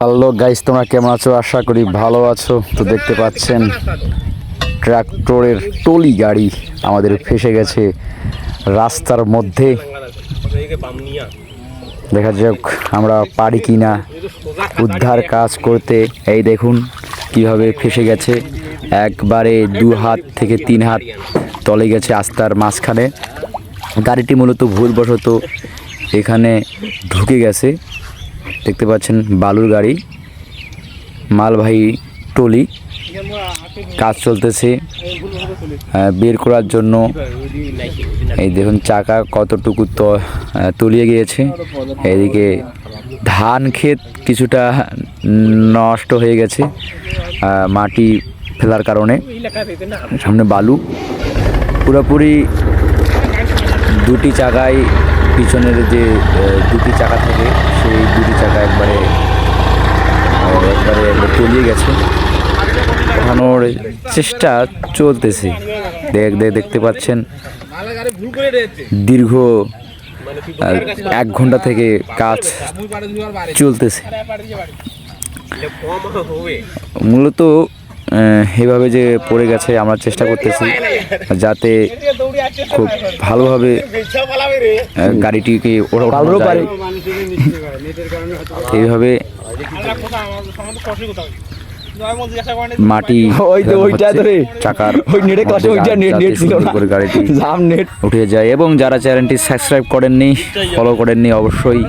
Hello guys, তোমরা কেমন আছো? আশা করি ভালো আছো। তো দেখতে পাচ্ছেন, ট্রাক্টরের টলি গাড়ি আমাদের ফেসে গেছে রাস্তার মধ্যে। দেখা যাক আমরা পারি কি না উদ্ধার কাজ করতে, এই দেখুন কীভাবে ফেসে গেছে। একবারে দু হাত থেকে তিন হাত তলে গেছে আস্তার মাঝখানে। গাড়িটি মূলত ভুলবশত এখানে ঢুকে গেছে। দেখতে পাচ্ছেন বালুর গাড়ি, মালবাহী টলি কাজ চলতেছে বের করার জন্য। এই দেখুন, চাকা কতটুকু তলিয়ে গিয়েছে। এদিকে ধান ক্ষেত কিছুটা নষ্ট হয়ে গেছে মাটি ফেলার কারণে। সামনে বালু। পুরোপুরি দুটি চাকায় পিছনের যে দুটি চাকা থাকে, সেই দুটি চাকা একবারে একবার তলিয়ে গেছে। ওঠানোর চেষ্টা চলতেছে। দেখ দেখ দেখতে পাচ্ছেন, দীর্ঘ এক ঘণ্টা থেকে কাজ চলতেছে। মূলত এভাবে যে পড়ে গেছে, আমরা চেষ্টা করতেছি, যাতে খুব ভালোভাবে গাড়িটিকে ওঠানো এইভাবে মাটি চাকার করে গাড়িটি উঠে যায়। এবং যারা চ্যানেলটি সাবস্ক্রাইব করেননি ফলো করেননি অবশ্যই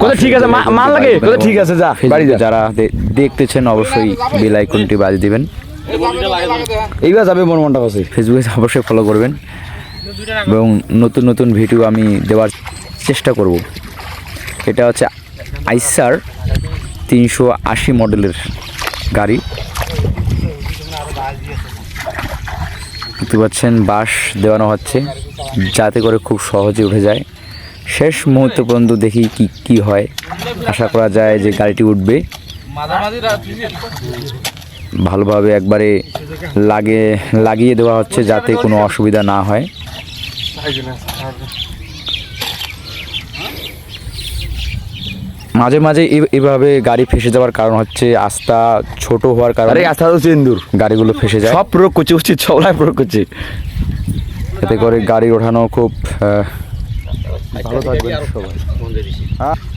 কোথায় ঠিক আছে? মাল লাগে? কোথায় ঠিক আছে? যা বাড়ি যারা দেখতেছেন অবশ্যই বেল আইকনটি বাজিয়ে দিবেন। এইবার যাবে মন মনটা কাছে ফেসবুকে অবশ্যই ফলো করবেন। এবং নতুন নতুন ভিডিও আমি দেওয়ার চেষ্টা করব। এটা হচ্ছে আইসার তিনশো আশি মডেলের গাড়ি। দেখতে পাচ্ছেন, বাঁশ দেওয়ানো হচ্ছে, যাতে করে খুব সহজে উঠে যায়। শেষ মুহূর্ত পর্যন্ত দেখি কি কি হয়। আশা করা যায় যে গাড়িটি উঠবে। ভালোভাবে একবারে লাগে লাগিয়ে দেওয়া হচ্ছে যাতে কোনো অসুবিধা না হয়। মাঝে মাঝে এ- এভাবে গাড়ি ফেসে যাওয়ার কারণ হচ্ছে আস্তা ছোট হওয়ার কারণে আস্থা তো সিন্দুর। গাড়িগুলো ফেসে যায়। সব প্রয়োগ করছে উচিত সবাই প্রয়োগ করছে। এতে করে গাড়ি ওঠানো খুব ভালো থাকবে সবাই।